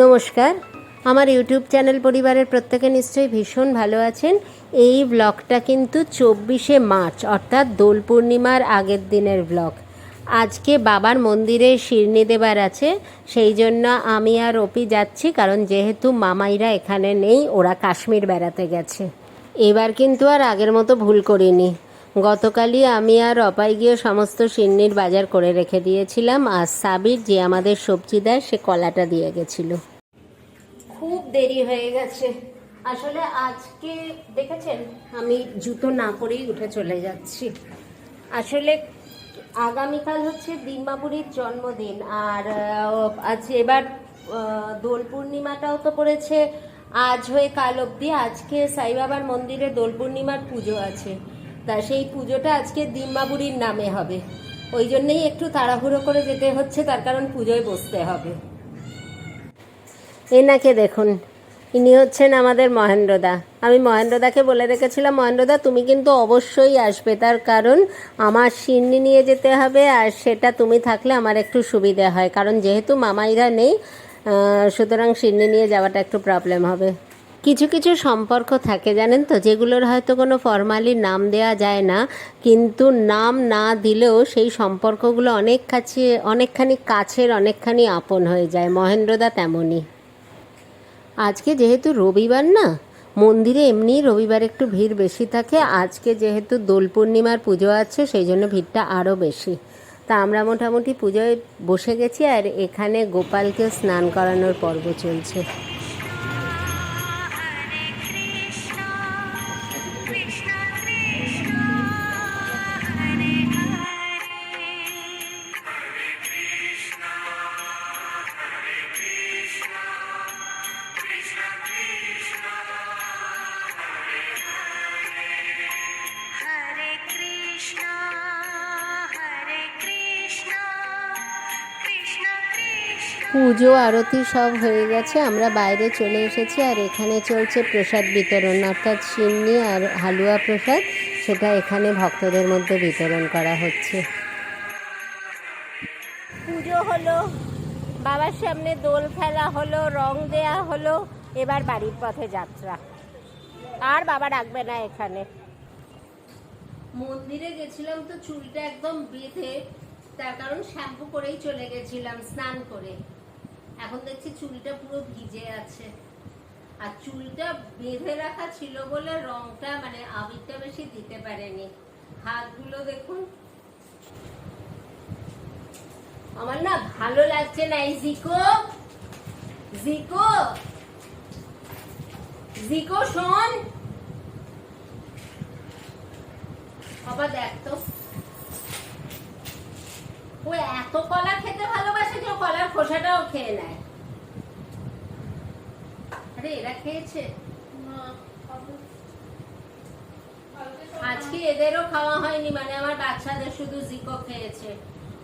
নমস্কার। আমার YouTube channel পরিবারের প্রত্যেকে নিশ্চয়ই ভীষণ ভালো আছেন। এই ব্লগটা কিন্তু চব্বিশে মার্চ, অর্থাৎ দোল পূর্ণিমার আগের দিনের ব্লগ আজকে বাবার মন্দিরে শিরনি দেবার আছে, সেই জন্য আমি আর অপি যাচ্ছি, কারণ যেহেতু মামাইরা এখানে নেই, ওরা কাশ্মীর বেড়াতে গেছে। এবার কিন্তু আর আগের মতো ভুল করিনি। গতকালই আমি আর অপাই গিয়ে সমস্ত সিন্নির বাজার করে রেখে দিয়েছিলাম, আর সাবির যে আমাদের সবজি দেয়, সে কলাটা দিয়ে গেছিল। খুব দেরি হয়ে গেছে। আসলে আজকে, দেখেছেন, আমি জুতো না পরেই উঠে চলে যাচ্ছি। আসলে আগামীকাল হচ্ছে দিম্বাবুরির জন্মদিন, আর আজ এবার দোল পূর্ণিমাটাও তো পড়েছে। আজ হয়ে কাল অবধি আজকে সাইবাবার মন্দিরে দোল পূর্ণিমার পুজো আছে। তা সেই পুজোটা আজকে দিম্বাবুরির নামে হবে। ওই জন্যেই একটু তাড়াহুড়ো করে যেতে হচ্ছে, তার কারণ পুজোয় বসতে হবে। এনাকে দেখুন, ইনি হচ্ছেন আমাদের মহেন্দ্রদা। আমি মহেন্দ্রদাকে বলে রেখেছিলাম, মহেন্দ্রদা, তুমি কিন্তু অবশ্যই আসবে, তার কারণ আমার সিন্নি নিয়ে যেতে হবে, আর সেটা তুমি থাকলে আমার একটু সুবিধা হয়, কারণ যেহেতু মামাইরা নেই সুতরাং সিন্নি নিয়ে যাওয়াটা একটু প্রবলেম হবে। কিছু কিছু সম্পর্ক থাকে, জানেন তো? যেগুলোর হয়তো কোনো ফর্মালি নাম দেওয়া যায় না, কিন্তু নাম না দিলেও সেই সম্পর্কগুলো অনেক কাছে, অনেকখানি কাছের, অনেকখানি আপন হয়ে যায়। মহেন্দ্রদা তেমনই। আজকে যেহেতু রবিবার না, মন্দিরে এমনি রবিবার একটু ভিড় বেশি থাকে। আজকে যেহেতু দোল পূর্ণিমার পুজো আছে, সেই জন্য ভিড়টা আরও বেশি। তা আমরা মোটামুটি পুজোয় বসে গেছি, আর এখানে গোপালকে স্নান করানোর পর্ব চলছে। পুজো আরতি সব হয়ে গেছে আমরা বাইরে চলে এসেছি আর এখানে চলছে প্রসাদ বিতরণ অর্থাৎ সিন্নি আর হালুয়া প্রসাদ সেটা এখানে ভক্তদের মধ্যে বিতরণ করা হচ্ছে। পুজো হলো বাবার সামনে দোল খেলা হলো রং দেয়া হলো এবার বাড়ির পথে যাত্রা। আর বাবা ডাকবে না এখানে। মন্দিরে গেছিলাম তো চুলটা একদম বেঁধে তার কারণ শ্যাম্পু করেই চলে গেছিলাম স্নান করে। এখন দেখছি চুলটা পুরো ভিজে আছে। আর চুলটা বেঁধে রাখা ছিল বলে রংটা মানে আবিরটা বেশি দিতে পারেনি। হাতগুলো দেখুন। আমার না ভালো লাগছে না। এই জিকো জিকো জিকো শোন। বাবা দেখ তো। ও এত কলা খেতে ভালোবাসে যে ও কলার খোসাটাও খেয়ে নেয়। আরে এরা খেয়েছে? আজকে এদেরও খাওয়া হয়নি মানে আমার বাচ্চাদের শুধু জিকো খেয়েছে।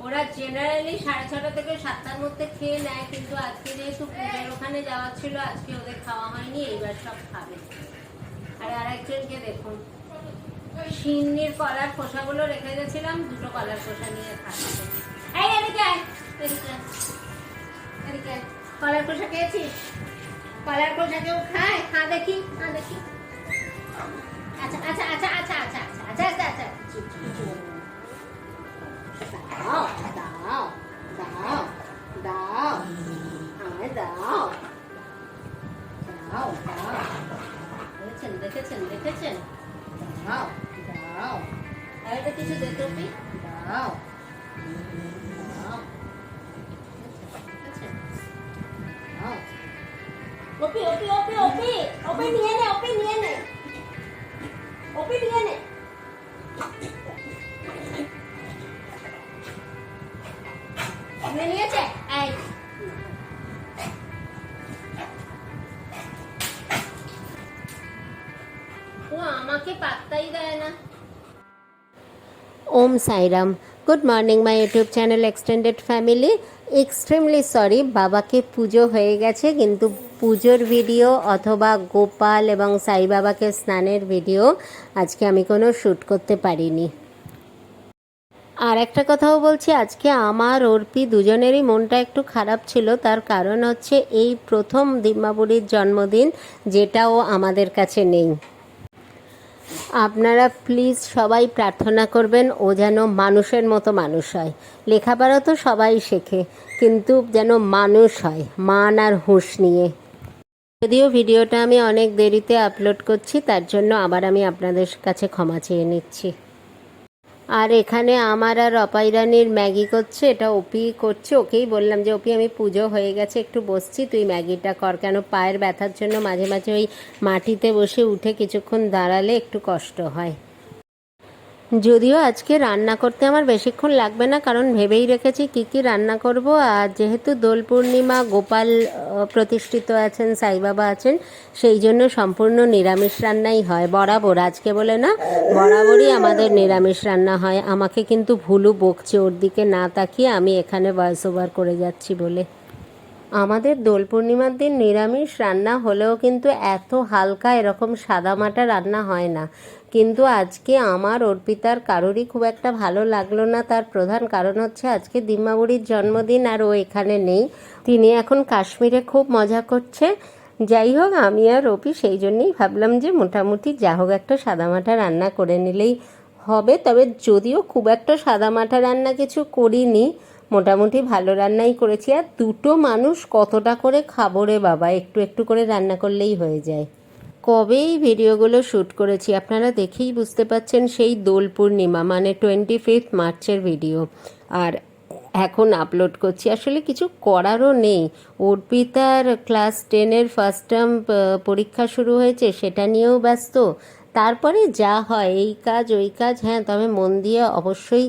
ওরা জেনারেলি সাড়ে ছটা থেকে সাতটার মধ্যে খেয়ে নেয় কিন্তু আজকে যেহেতু পূজার ওখানে যাওয়া ছিল আজকে ওদের খাওয়া হয়নি এইবার সব খাবে। আর আরেকজনকে দেখুন। সিন্নির কলার খোসাগুলো রেখে গেছিলাম দুটো কলার খোসা নিয়ে খাচ্ছে। এই এদিকে। কলার খোসা খেয়েছিস? কলার খোসা কেউ খায়? খা দেখি খা দেখি। আচ্ছা আচ্ছা আচ্ছা আচ্ছা আচ্ছা আচ্ছা আচ্ছা আচ্ছা আচ্ছা। দাও দাও দাও দাও, আমায় দাও। দাও দাও। দেখেছেন দেখেছেন দেখেছেন? দাও দাও। আর এটা কিছু দে দাও। ওপি Om Sairam good morning my YouTube channel extended family extremely sorry বাবাকে পুজো হয়ে গেছে কিন্তু পুজোর ভিডিও অথবা গোপাল এবং সাই বাবাকে স্নানের ভিডিও আজকে আমি কোনো শ্যুট করতে পারিনি। আর একটা কথাও বলছি, আজকে আমার অর্পি দুজনেরই মনটা একটু খারাপ ছিল, তার কারণ হচ্ছে এই প্রথম দিম্মাবুড়ির জন্মদিন যেটাও আমাদের কাছে নেই। আপনারা প্লিজ সবাই প্রার্থনা করবেন, ও যেন মানুষের মতো মানুষ হয়। লেখাপড়া তো সবাই শেখে, কিন্তু যেন মানুষ হয়, মান আর হুঁশ নিয়ে। যদিও ভিডিওটা আমি অনেক দেরিতে আপলোড করছি, তার জন্য আবার আমি আপনাদের কাছে ক্ষমা চেয়ে নিচ্ছি। আর এখানে আমার আর অপাইরানির ম্যাগি করছে, এটা ওপি করছে, ওকেই বললাম যে, ওপি, আমি পুজো হয়ে গেছে, একটু বসছি, তুই ম্যাগিটা কর। কেন পায়ের ব্যথার জন্য মাঝে মাঝে ওই মাটিতে বসে উঠে কিছুক্ষণ দাঁড়ালে একটু কষ্ট হয়। যদিও আজকে রান্না করতে আমার বেশিক্ষণ লাগবে না, কারণ ভেবেই রেখেছি কি কি রান্না করব। আর যেহেতু দোল পূর্ণিমা গোপাল প্রতিষ্ঠিত আছেন সাইবাবা আছেন, সেই জন্য সম্পূর্ণ নিরামিষ রান্নাই হয়, বরাবর। আজকে বলে না, বরাবরই আমাদের নিরামিষ রান্না হয়। আমাকে কিন্তু ভুলু বকছে, ওর দিকে না তাকিয়ে আমি এখানে ভয়েস ওভার করে যাচ্ছি বলে। আমাদের দোল পূর্ণিমার দিন নিরামিষ রান্না হলেও কিন্তু এত হালকা এরকম সাদামাটা রান্না হয় না। কিন্তু আজকে আমার অর্পিতার কারোরই খুব একটা ভালো লাগল না। তার প্রধান কারণ হচ্ছে আজকে দিম্মাবুড়ির জন্মদিন আর ও এখানে নেই। তিনি এখন কাশ্মীরে খুব মজা করছে। যাই হোক, আমি আর অপি সেই জন্যেই ভাবলাম যে মোটামুটি যা হোক একটা সাদামাটা রান্না করে নিলেই হবে। তবে যদিও খুব একটা সাদামাটা রান্না কিছু করিনি মোটামুটি ভালো রান্নাই করেছি। আর দুটো মানুষ কতটা করে খাব রে বাবা? একটু একটু করে রান্না করলেই হয়ে যায়। কবে এই ভিডিওগুলো শ্যুট করেছি আপনারা দেখেই বুঝতে পাচ্ছেন সেই দোল পূর্ণিমা মানে টোয়েন্টি ফিফথ মার্চের ভিডিও। আর এখন আপলোড করছি। আসলে কিছু করারও নেই। অর্পিতার ক্লাস টেনের ফার্স্ট টার্ম পরীক্ষা শুরু হয়েছে, সেটা নিয়েও ব্যস্ত। তারপরে যা হয়, এই কাজ, ওই কাজ হ্যাঁ তবে মন দিয়ে অবশ্যই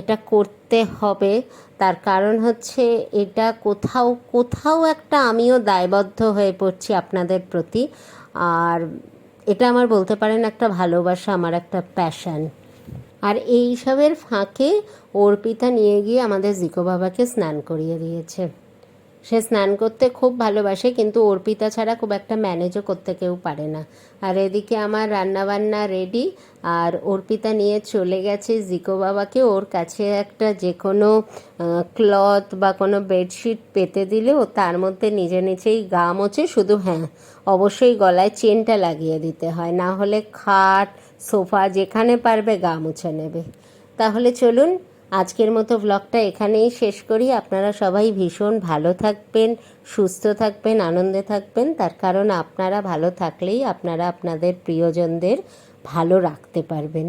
এটা করতে হবে। তার কারণ হচ্ছে এটা কোথাও কোথাও একটা আমিও দায়বদ্ধ হয়ে পড়ছি আপনাদের প্রতি। আর এটা আমার বলতে পারেন একটা ভালোবাসা, আমার একটা প্যাশান আর এইসবের ফাঁকে অর্পিতা নিয়ে গিয়ে আমাদের জিকো বাবাকে স্নান করিয়ে দিয়েছে। সে স্নান করতে খুব ভালোবাসে, কিন্তু অর্পিতা ছাড়া খুব একটা ম্যানেজও করতে কেউ পারে না। আর এদিকে আমার রান্নাবান্না রেডি আর অর্পিতা নিয়ে চলে গেছে জিকো বাবাকে। ওর কাছে একটা যে কোনো ক্লথ বা কোনো বেডশিট পেতে দিলে ও তার মধ্যে নিজে নিজেই গা মোছে শুধু হ্যাঁ অবশ্যই গলায় চেনটা লাগিয়ে দিতে হয়, না হলে খাট, সোফা যেখানে পারবে গা মুছে নেবে। তাহলে চলুন আজকের মতো ব্লগটা এখানেই শেষ করি। আপনারা সবাই ভীষণ ভালো থাকবেন, সুস্থ থাকবেন, আনন্দে থাকবেন। তার কারণ আপনারা ভালো থাকলেই আপনারা আপনাদের প্রিয়জনদের ভালো রাখতে পারবেন।